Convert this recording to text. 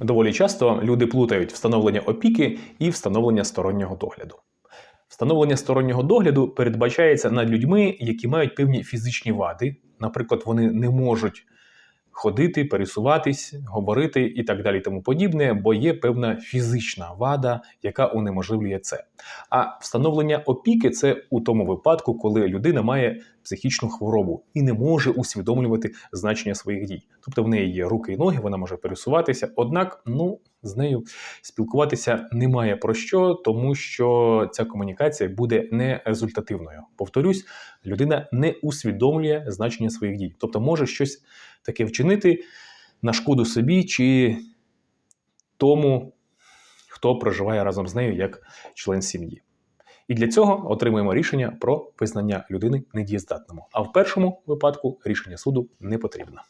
Доволі часто люди плутають встановлення опіки і встановлення стороннього догляду. Встановлення стороннього догляду передбачається над людьми, які мають певні фізичні вади, наприклад, вони не можуть ходити, пересуватись, говорити і так далі, тому подібне, бо є певна фізична вада, яка унеможливлює це. А встановлення опіки це у тому випадку, коли людина має психічну хворобу і не може усвідомлювати значення своїх дій. Тобто в неї є руки і ноги, вона може пересуватися, однак ну, з нею спілкуватися немає про що, тому що ця комунікація буде не результативною. Повторюсь, людина не усвідомлює значення своїх дій, тобто може щось таке вчинити на шкоду собі чи тому, хто проживає разом з нею як член сім'ї. І для цього отримуємо рішення про визнання людини недієздатному. А в першому випадку рішення суду не потрібно.